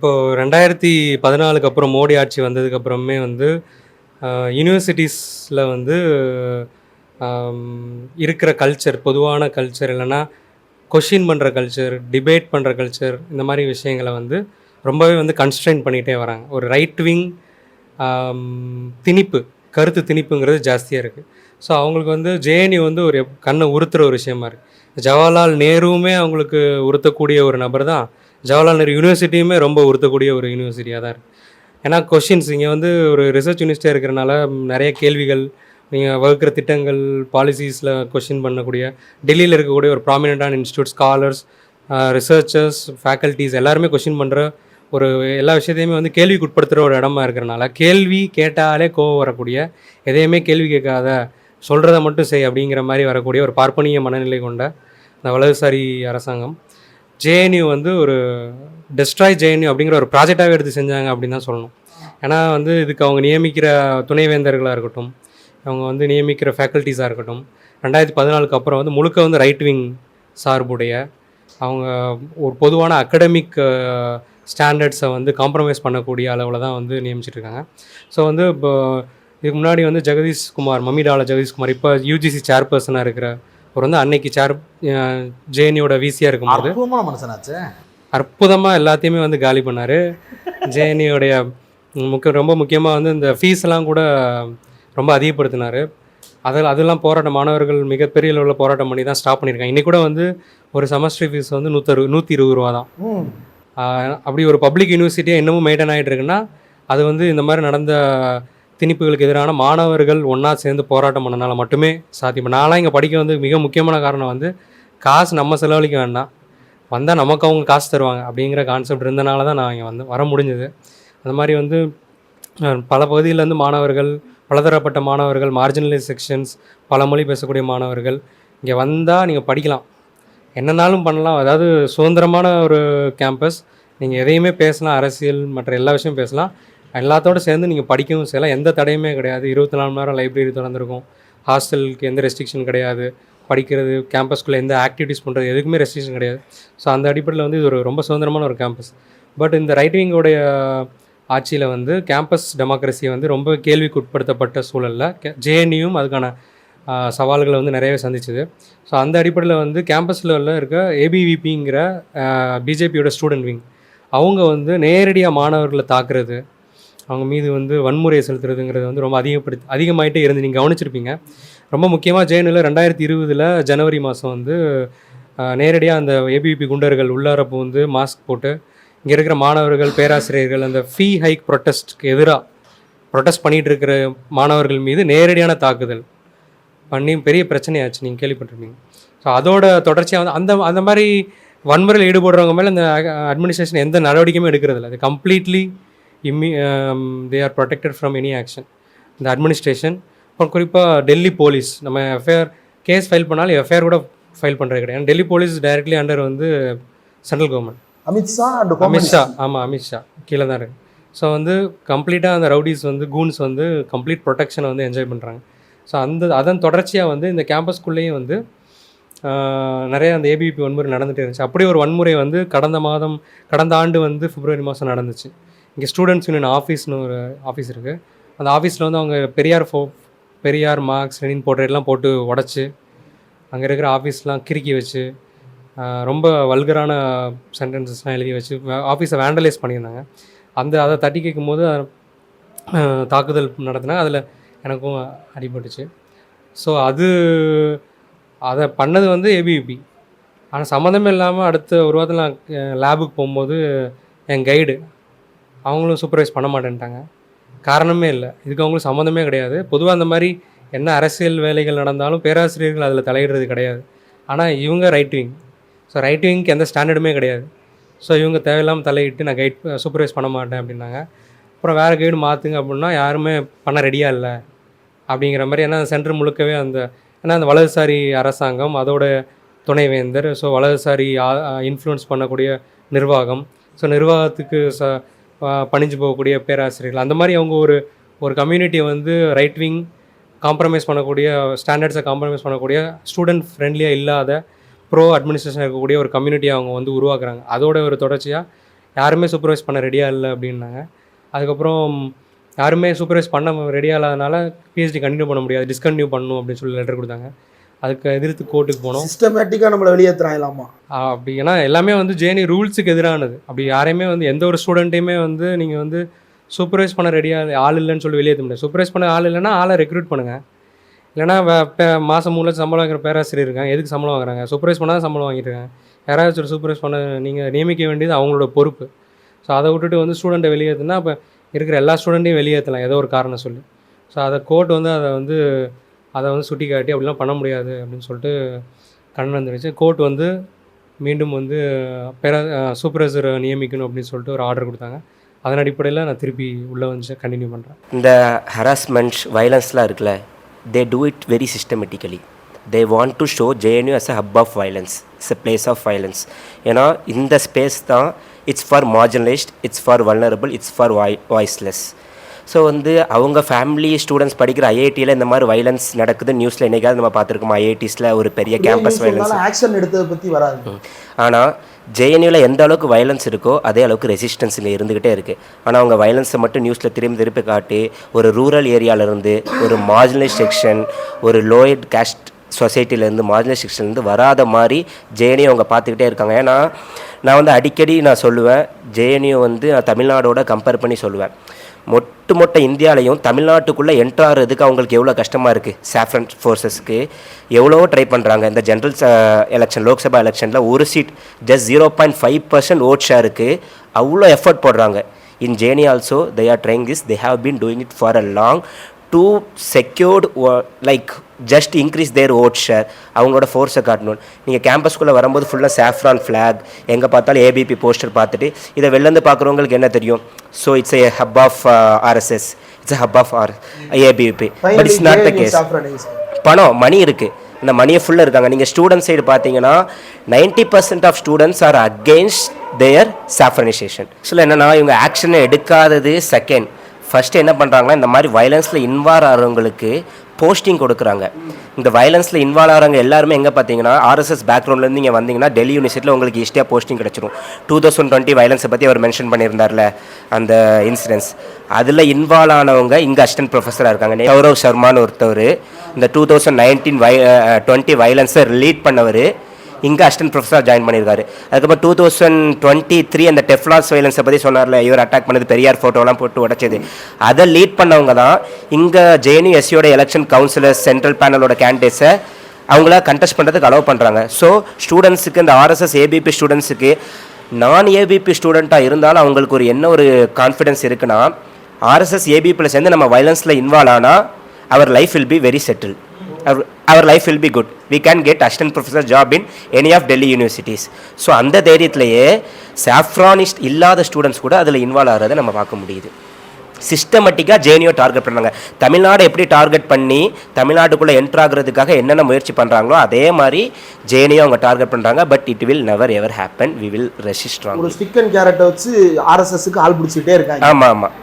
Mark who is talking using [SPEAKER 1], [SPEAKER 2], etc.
[SPEAKER 1] இப்போது ரெண்டாயிரத்தி பதினாலுக்கு அப்புறம் மோடி ஆட்சி வந்ததுக்கு அப்புறமே வந்து யூனிவர்சிட்டிஸில் வந்து இருக்கிற கல்ச்சர் பொதுவான கல்ச்சர் இல்லைன்னா கொஷின் பண்ணுற கல்ச்சர் டிபேட் பண்ணுற கல்ச்சர் இந்த மாதிரி விஷயங்களை வந்து ரொம்பவே வந்து கன்ஸ்ட்ரெயின் பண்ணிகிட்டே வராங்க. ஒரு ரைட் விங் திணிப்பு கருத்து திணிப்புங்கிறது ஜாஸ்தியாக இருக்குது ஸோ அவங்களுக்கு வந்து ஜேஎன்யூ வந்து ஒரு கண்ணை உறுத்துற ஒரு விஷயமா இருக்குது ஜவஹர்லால் நேருவுமே அவங்களுக்கு உறுத்தக்கூடிய ஒரு நபர் தான். ஜவஹர்லால் நேரு யூனிவர்சிட்டியுமே ரொம்ப உறுத்தக்கூடிய ஒரு யூனிவர்சிட்டியாக தான் இருக்குது ஏன்னா கொஷின்ஸ் இங்கே வந்து ஒரு ரிசர்ச் யூனிவர்சிட்டியாக இருக்கிறனால நிறைய கேள்விகள் நீங்கள் வகுக்கிற திட்டங்கள் பாலிசிஸில் கொஷின் பண்ணக்கூடிய டெல்லியில் இருக்கக்கூடிய ஒரு ப்ராமினெண்ட்டான இன்ஸ்டியூட் ஸ்காலர்ஸ் ரிசர்ச்சர்ஸ் ஃபேக்கல்ட்டிஸ் எல்லாருமே கொஷின் பண்ணுற ஒரு எல்லா விஷயத்தையுமே வந்து கேள்விக்கு உட்படுத்துகிற ஒரு இடமா இருக்கிறனால கேள்வி கேட்டாலே கோவம் வரக்கூடிய எதையுமே கேள்வி கேட்காத சொல்கிறத மட்டும் செய் அப்படிங்கிற மாதிரி வரக்கூடிய ஒரு பார்ப்பனிய மனநிலை கொண்ட இந்த வலதுசாரி அரசாங்கம். ஜேஎன்யூ வந்து ஒரு டெஸ்ட்ராய் ஜேஎன்யூ அப்படிங்கிற ஒரு ப்ராஜெக்டாகவே எடுத்து செஞ்சாங்க அப்படின்னு தான் சொல்லணும். ஏன்னா வந்து இதுக்கு அவங்க நியமிக்கிற துணைவேந்தர்களாக இருக்கட்டும் அவங்க வந்து நியமிக்கிற ஃபேக்கல்ட்டிஸாக இருக்கட்டும் ரெண்டாயிரத்தி பதினாலுக்கு அப்புறம் வந்து முழுக்க வந்து ரைட் விங் சார்புடைய அவங்க ஒரு பொதுவான அகடமிக் ஸ்டாண்டர்ட்ஸை வந்து காம்ப்ரமைஸ் பண்ணக்கூடிய அளவில் தான் வந்து நியமிச்சிட்டு இருக்காங்க. ஸோ வந்து இப்போ இதுக்கு முன்னாடி வந்து ஜெகதீஷ்குமார் மம்மிடால ஜெகதீஷ் இப்போ யூஜிசி சேர்பர்சனாக இருக்கிற அவர் வந்து அன்னைக்கு சேர் ஜேஎன்யூட விசியாக இருக்கும்போது
[SPEAKER 2] அற்புதமான மனுஷனாச்சே.
[SPEAKER 1] அற்புதமாக எல்லாத்தையுமே வந்து காலி பண்ணார். ஜேஎன்யூடைய முக்கிய ரொம்ப முக்கியமாக வந்து இந்த ஃபீஸ்லாம் கூட ரொம்ப அதிகப்படுத்தினார். அதில் அதெல்லாம் போராட்ட மாணவர்கள் மிகப்பெரிய அளவில் போராட்டம் பண்ணி தான் ஸ்டாப் பண்ணியிருக்காங்க. இன்னைக்கு கூட வந்து ஒரு செமஸ்டர் ஃபீஸ் வந்து நூற்றறு நூற்றி இருபது ரூபா தான். அப்படி ஒரு பப்ளிக் யூனிவர்சிட்டியாக இன்னமும் மெயின்டைன் ஆகிட்டு இருக்குன்னா அது வந்து இந்த மாதிரி நடந்த திணிப்புகளுக்கு எதிரான மாணவர்கள் ஒன்றா சேர்ந்து போராட்டம் பண்ணனால மட்டுமே சாத்தியம். நான்லாம் இங்கே படிக்க வந்து மிக முக்கியமான காரணம் வந்து காசு நம்ம செலவழிக்க வேண்டாம். வந்தால் நமக்கு அவங்க காசு தருவாங்க அப்படிங்கிற கான்செப்ட் இருந்தனால தான் நான் இங்கே வந்து வர முடிஞ்சது. அந்த மாதிரி வந்து பல பகுதியிலேருந்து மாணவர்கள் பலதரப்பட்ட மாணவர்கள் மார்ஜினலைஸ் செக்ஷன்ஸ் பல மொழி பேசக்கூடிய மாணவர்கள் இங்கே வந்தால் நீங்கள் படிக்கலாம். என்னன்னாலும் பண்ணலாம். அதாவது சுதந்திரமான ஒரு கேம்பஸ் நீங்கள் எதையுமே பேசலாம். அரசியல் மற்ற எல்லா விஷயமும் பேசலாம். எல்லாத்தோடு சேர்ந்து நீங்கள் படிக்கவும் செய்யலாம். எந்த தடையுமே கிடையாது. இருபத்தி நாலு மணி நேரம் லைப்ரரி திறந்துருக்கும். ஹாஸ்டலுக்கு எந்த ரெஸ்ட்ரிக்ஷன் கிடையாது. படிக்கிறது கேம்பஸ்குள்ளே எந்த ஆக்டிவிட்டீஸ் பண்ணுறது எதுக்குமே ரெஸ்ட்ரிக்ஷன் கிடையாது. ஸோ அந்த அடிப்படையில் வந்து இது ஒரு ரொம்ப சுதந்திரமான ஒரு கேம்பஸ் பட் இந்த ரைட்டிங்கோடைய ஆட்சியில் வந்து கேம்பஸ் டெமோக்ரஸி வந்து ரொம்ப கேள்விக்கு உட்படுத்தப்பட்ட சூழலில் ஜேஎன்யூவும் அதுக்கான சவால்களை வந்து நிறையவே சந்திச்சுது. ஸோ அந்த அடிப்படையில் வந்து கேம்பஸில் இருக்க ஏபிவிபிங்கிற பிஜேபியோட ஸ்டூடெண்ட் விங் அவங்க வந்து நேரடியாக மாணவர்களை தாக்குறது அவங்க மீது வந்து வன்முறையை செலுத்துறதுங்கிறது வந்து ரொம்ப அதிகப்படுத்தி அதிகமாகிட்டே இருந்து நீங்கள் கவனிச்சிருப்பீங்க. ரொம்ப முக்கியமாக ஜெயனில் ரெண்டாயிரத்தி இருபதில் ஜனவரி மாதம் வந்து நேரடியாக அந்த ஏபிபி குண்டர்கள் உள்ளார வந்து மாஸ்க் போட்டு இங்கே இருக்கிற மாணவர்கள் பேராசிரியர்கள் அந்த ஃபீ ஹைக் ப்ரொட்டஸ்ட்க்கு எதிராக ப்ரொட்டஸ்ட் பண்ணிகிட்டு இருக்கிற மாணவர்கள் மீது நேரடியான தாக்குதல் பண்ணி பெரிய பிரச்சனையாச்சு. நீங்கள் கேள்விப்பட்டிருப்பீங்க. ஸோ அதோட தொடர்ச்சியாக வந்து அந்த அந்த மாதிரி வன்முறையில் ஈடுபடுறவங்க மேலே இந்த அட்மினிஸ்ட்ரேஷன் எந்த நடவடிக்கையுமே எடுக்கிறதில்ல. அது completely இம்மி they are protected from any action இந்த அட்மினிஸ்ட்ரேஷன் அப்புறம் குறிப்பாக டெல்லி போலீஸ் நம்ம எஃப்ஐஆர் கேஸ் ஃபைல் பண்ணாலும் எஃப்ஐஆர் கூட ஃபைல் பண்ணுறது கிடையாது. டெல்லி போலீஸ் டைரக்ட்லி அண்டர் வந்து central government
[SPEAKER 2] Amit Shah and
[SPEAKER 1] Amit Shah ஆமாம் அமித்ஷா கீழே தான் இருக்கு. ஸோ வந்து கம்ப்ளீட்டாக அந்த ரவுடிஸ் வந்து கூன்ஸ் வந்து கம்ப்ளீட் ப்ரொடெக்ஷனை வந்து என்ஜாய் பண்ணுறாங்க ஸோ அந்த அதன் தொடர்ச்சியாக வந்து இந்த கேம்பஸ்குள்ளேயும் வந்து நிறைய அந்த ஏபிபி வன்முறை நடந்துகிட்டே இருந்துச்சு. அப்படி ஒரு வன்முறை வந்து கடந்த மாதம் கடந்த ஆண்டு வந்து பிப்ரவரி மாதம் நடந்துச்சு. இங்கே ஸ்டூடெண்ட்ஸ் யூனியன் ஆஃபீஸ்னு ஒரு ஆஃபீஸ் இருக்குது அந்த ஆஃபீஸில் வந்து அவங்க பெரியார் ஃபோ பெரியார் மார்க்ஸ் லெனின் போர்ட்ரேட்லாம் போட்டு உடச்சி அங்கே இருக்கிற ஆஃபீஸ்லாம் கிறுக்கி வச்சு ரொம்ப வல்கரான சென்டென்சஸ்லாம் எழுதி வச்சு ஆஃபீஸை வேண்டலைஸ் பண்ணியிருந்தாங்க. அந்த அதை தட்டி கேட்கும் போது தாக்குதல் நடத்தினா அதில் எனக்கும் அடிபட்டுச்சு. ஸோ அது அதை பண்ணது வந்து ஏபிபி ஆனால் சம்மந்தமே இல்லாமல் அடுத்த ஒரு வாரத்தில் நான் லேபுக்கு போகும்போது என் கைடு அவங்களும் சூப்பர்வைஸ் பண்ண மாட்டேன்ட்டாங்க. காரணமே இல்லை. இதுக்கு அவங்களுக்கு சம்மந்தமே கிடையாது. பொதுவாக அந்த மாதிரி என்ன அரசியல் வேலைகள் நடந்தாலும் பேராசிரியர்கள் அதில் தலையிடுறது கிடையாது. ஆனால் இவங்க ரைட் விங் ஸோ ரைட் விங்க்கு எந்த ஸ்டாண்டர்டுமே கிடையாது. ஸோ இவங்க தேவையில்லாமல் தலையிட்டு நான் கைட் சூப்பர்வைஸ் பண்ண மாட்டேன் அப்படின்னாங்க. அப்புறம் வேறு கைடு மாற்றுங்க அப்படின்னா யாருமே பண்ண ரெடியாக இல்லை. அப்படிங்கிற மாதிரி ஏன்னா சென்டர் முழுக்கவே அந்த ஏன்னா அந்த வலதுசாரி அரசாங்கம் அதோட துணைவேந்தர் ஸோ வலதுசாரி இன்ஃப்ளூயன்ஸ் பண்ணக்கூடிய நிர்வாகம். ஸோ நிர்வாகத்துக்கு ச பணிஞ்சு போகக்கூடிய பேராசிரியர்கள். அந்த மாதிரி அவங்க ஒரு ஒரு கம்யூனிட்டியை வந்து ரைட் விங் காம்ப்ரமைஸ் பண்ணக்கூடிய ஸ்டாண்டர்ட்ஸை காம்ப்ரமைஸ் பண்ணக்கூடிய ஸ்டூடெண்ட் ஃப்ரெண்ட்லியாக இல்லாத ப்ரோ அட்மினிஸ்ட்ரேஷன் இருக்கக்கூடிய ஒரு கம்யூனிட்டியை அவங்க வந்து உருவாக்குறாங்க. அதோட ஒரு தொடர்ச்சியாக யாருமே சூப்பர்வைஸ் பண்ண ரெடியாக இல்லை அப்படின்னாங்க. அதுக்கப்புறம் யாருமே சூப்பர்வைஸ் பண்ண ரெடியாக இல்லாதனால பிஹெச்டி கண்டினியூ பண்ண முடியாது. டிஸ்கண்டினியூ பண்ணணும் அப்படின்னு சொல்லி லெட்டர் கொடுத்தாங்க. அதுக்கு எதிர்த்து கோர்ட்டுக்கு போனோம்.
[SPEAKER 2] சிஸ்டமேட்டிக்காக நம்மளை வெளியேற்றுறாங்களாமா
[SPEAKER 1] அப்படி. ஏன்னா எல்லாமே வந்து ஜேனி ரூல்ஸுக்கு எதிரானது. அப்படி யாரையுமே வந்து எந்த ஒரு ஸ்டூடெண்ட்டையுமே வந்து நீங்கள் வந்து சூப்பர்வைஸ் பண்ண ரெடியாக ஆள் இல்லைன்னு சொல்லி வெளியேற்ற முடியாது. சூப்பர்வைஸ் பண்ண ஆள் இல்லைன்னா ஆளை ரெக்ரூட் பண்ணுங்கள் இல்லைன்னா மாதம் மூணு லட்சம் சம்பளம் வாங்குற பேராசிரியர் இருக்காங்க. எதுக்கு சம்பளம் வாங்குறாங்க? சூப்பர்வைஸ் பண்ணால் சம்பளம் வாங்கிட்டு இருக்காங்க. யாராச்சும் ஒரு சூப்பர்வைஸ் பண்ண நீங்கள் நியமிக்க வேண்டியது அவங்களோட பொறுப்பு. ஸோ அதை விட்டுட்டு வந்து ஸ்டூடெண்ட்டை வெளியேற்றுனா அப்போ இருக்கிற எல்லா ஸ்டூடெண்ட்டையும் வெளியேற்றலாம் ஏதோ ஒரு காரணம் சொல்லி. ஸோ அதை கோர்ட் வந்து அதை வந்து அதை வந்து சுட்டி காட்டி அப்படிலாம் பண்ண முடியாது அப்படின்னு சொல்லிட்டு கண் வந்துருச்சு கோர்ட் வந்து மீண்டும் வந்து பெர சூப்பர்வைசர் நியமிக்கணும் அப்படின்னு சொல்லிட்டு ஒரு ஆர்டர் கொடுத்தாங்க. அதன் அடிப்படையில் நான் திருப்பி உள்ளே வந்து கண்டினியூ பண்ணுறேன்
[SPEAKER 3] இந்த ஹராஸ்மெண்ட்ஸ் வயலன்ஸ்லாம் இருக்குல்ல they do it very systematically they want to show JNU as a hub of violence it's a place of violence ஏன்னா இந்த ஸ்பேஸ் தான் it's for marginalised it's for vulnerable it's for why voiceless so வந்து அவங்க family students படிக்கிற ஐஐடியில் இந்த மாதிரி violence நடக்குது. நியூஸில் என்னைக்காவது நம்ம பார்த்துருக்கோம்? ஐஐடிஸில் ஒரு பெரிய கேம்பஸ் வயலன்ஸ்
[SPEAKER 2] ஆக்ஷன் எடுத்ததை பற்றி வராது.
[SPEAKER 3] ஆனால் ஜேஎன்யூவில் எந்த அளவுக்கு வயலன்ஸ் இருக்கோ அதே அளவுக்கு ரெசிஸ்டன்ஸ் இங்கே இருந்துக்கிட்டே இருக்குது ஆனால் அவங்க வயலன்ஸை மட்டும் நியூஸில் திரும்பி திருப்பி காட்டி ஒரு ரூரல் ஏரியாவிலேருந்து ஒரு மார்ஜினல் செக்ஷன் ஒரு லோயட் கேஸ்ட் சொசைட்டிலேருந்து மார்ஜினல் செக்ஷன்லேருந்து வராத மாதிரி ஜேஎன்யூ அவங்க பார்த்துக்கிட்டே இருக்காங்க. ஏன்னா நான் வந்து அடிக்கடி நான் சொல்லுவேன் ஜேஎன்யூ வந்து நான் தமிழ்நாடோட கம்பேர் பண்ணி சொல்லுவேன். மொட்டு மொட்ட இந்தியாலையும் தமிழ்நாட்டுக்குள்ளே என்ட்ராகிறதுக்கு அவங்களுக்கு எவ்வளோ கஷ்டமாக இருக்குது சாஃப்ரன் ஃபோர்ஸஸ்க்கு எவ்வளோ ட்ரை பண்ணுறாங்க இந்த ஜென்ரல் எலெக்ஷன் uh, லோக்சபா எலெக்ஷனில் ஒரு seat just zero point five percent vote ஷேருக்கு அவ்வளோ எஃபர்ட் போடுறாங்க. In ஜேனி also they are trying this they have been doing it for a long to secured like just increase their vote share அவங்களோட ஃபோர்ஸை காட்டணும். நீங்கள் கேம்பஸ்குள்ளே வரும்போது ஃபுல்லாக சாஃப்ரான் ஃப்ளாக் எங்கே பார்த்தாலும் ஏபிபி போஸ்டர் பார்த்துட்டு இதை வெளிலேருந்து பார்க்குறவங்களுக்கு என்ன தெரியும்? So it's a hub of RSS it's hub of R ABVP but it's not the case பணம் மணி இருக்குது இந்த மணியை ஃபுல்லாக இருக்காங்க. நீங்கள் ஸ்டூடெண்ட் சைடு பார்த்தீங்கன்னா ninety percent of students are against their saffronisation so என்னன்னா இவங்க ஆக்ஷனை எடுக்காதது செகண்ட் ஃபர்ஸ்ட் என்ன பண்ணுறாங்கன்னா இந்த மாதிரி வயலன்ஸில் இன்வால்வ் ஆகிறவங்களுக்கு போஸ்டிங் கொடுக்குறாங்க. இந்த வயலன்ஸில் இன்வால்வ் ஆகிறவங்க எல்லாருமே எங்கே பார்த்தீங்கன்னா ஆர்எஸ்எஸ் பேக்ரவுண்ட்லேருந்து இங்கே வந்தீங்கன்னா டெல்லி யூனிவர்சிட்டியில் உங்களுக்கு ஈஸியாக போஸ்டிங் கிடச்சிரும். டூ தௌசண்ட் டுவெண்ட்டி வயலன்ஸை பற்றி அவர் மென்ஷன் பண்ணியிருந்தார்ல அந்த இன்சிடென்ட்ஸ் அதில் இன்வால்வ் ஆனவங்க இங்கே அசிஸ்டன்ட் ப்ரொஃபஸராக இருக்காங்க. சௌரவ் சர்மான்னு ஒருத்தவர் இந்த டூ தௌசண்ட் நைன்டீன் வை டுவெண்ட்டி வயலன்ஸை லீட் பண்ணவர் இங்கே அசிஸ்டன்ட் ப்ரொஃபஸராக ஜாயின் பண்ணியிருக்காரு அதுக்கப்புறம் டூ தௌசண்ட் டுவெண்ட்டி த்ரீ அந்த டெஃப்லாஸ் வைலன்ஸை பற்றி சொன்னார்ல இவர் அட்டாக் பண்ணது பெரியார் ஃபோட்டோலாம் போட்டு உடச்சது. அதை லீட் பண்ணவங்க தான் இங்கே ஜேஎன்யூ எஸ்சியோட எலெக்ஷன் கவுன்சிலர் சென்ட்ரல் பேனலோட கேண்டிடேட்ஸை அவங்கள கண்டெஸ்ட் பண்ணுறதுக்கு அலோவ் பண்ணுறாங்க ஸோ ஸ்டூடெண்ட்ஸுக்கு இந்த ஆர்எஸ்எஸ் ஏபிபி ஸ்டூடெண்ட்ஸுக்கு நான் ஏபிபி ஸ்டூடெண்ட்டாக இருந்தாலும் அவங்களுக்கு ஒரு என்ன ஒரு கான்ஃபிடென்ஸ் இருக்குன்னா ஆர்எஸ்எஸ் ஏபிபியில் சேர்ந்து நம்ம வயலன்ஸில் இன்வால்வ் ஆனால் அவர் life will be very settle our life will be good we can get assistant professor job in any of Delhi universities so அந்த தைரியத்திலேயே சாஃப்ரானிஸ்ட் இல்லாத ஸ்டூடெண்ட்ஸ் கூட அதில் இன்வால்வ் ஆகிறத நம்ம பார்க்க முடியுது. சிஸ்டமேட்டிக்காக ஜேனியோ டார்கெட் பண்ணாங்க தமிழ்நாடு எப்படி டார்கெட் பண்ணி தமிழ்நாட்டுக்குள்ளே என்ட்ரு ஆகிறதுக்காக என்னென்ன முயற்சி பண்ணுறாங்களோ அதே மாதிரி ஜேனியோ அவங்க டார்கெட் பண்ணுறாங்க but it will never ever happen we will resist
[SPEAKER 2] ஒரு ஸ்டிக் அண்ட் கேரட்டை வச்சு ஆர்எஸ்எஸ்க்கு ஆள் பிடிச்சிக்கிட்டே இருக்காங்க.
[SPEAKER 3] ஆமாம் ஆமாம்